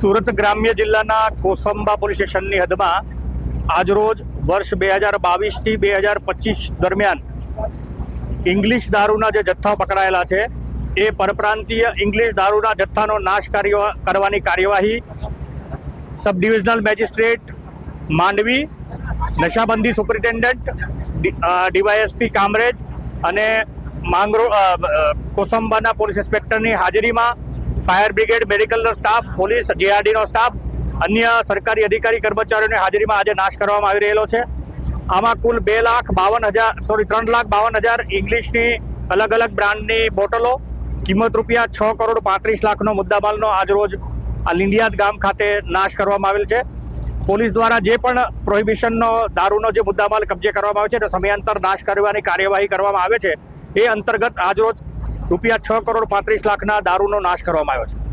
સુરત ગ્રામ્ય જિલ્લાના કોસંબા પોલીસ સ્ટેશનની હદમાં આજરોજ વર્ષ બે હજાર બાવીસથી બે હજાર પચીસ દરમિયાન ઇંગ્લિશ દારૂના જે જથ્થા પકડાયેલા છે, એ પરપ્રાંતીય ઇંગ્લિશ દારૂના જથ્થાનો નાશ કરવાની કાર્યવાહી સબ ડિવિઝનલ મેજિસ્ટ્રેટ માંડવી, નશાબંધી સુપરિન્ટેન્ડન્ટ ડીવાયએસપી કામરેજ અને માંગરો કોસંબાના પોલીસ ઇન્સ્પેક્ટરની હાજરીમાં ફાયર બ્રિગેડ, મેડિકલનો સ્ટાફ, પોલીસ જેઆરડીનો સ્ટાફ, અન્ય સરકારી અધિકારી, કર્મચારીઓની હાજરીમાં આજે નાશ કરવામાં આવી રહેલો છે. આમાં કુલ બે લાખ બાવન હજાર સોરી ત્રણ લાખ બાવન હજાર ઇંગ્લિશની અલગ અલગ બ્રાન્ડની બોટલો, કિંમત રૂપિયા છ કરોડ પાંત્રીસ લાખનો મુદ્દામાલનો આજરોજ આ લીંડિયાદ ગામ ખાતે નાશ કરવામાં આવેલ છે. પોલીસ દ્વારા જે પણ પ્રોહિબિશનનો, દારૂનો જે મુદ્દામાલ કબજે કરવામાં આવે છે તે સમયાંતર નાશ કરવાની કાર્યવાહી કરવામાં આવે છે, એ અંતર્ગત આજરોજ રૂપિયા છ કરોડ પાંત્રીસ લાખના દારૂનો નાશ કરવામાં આવ્યો છે.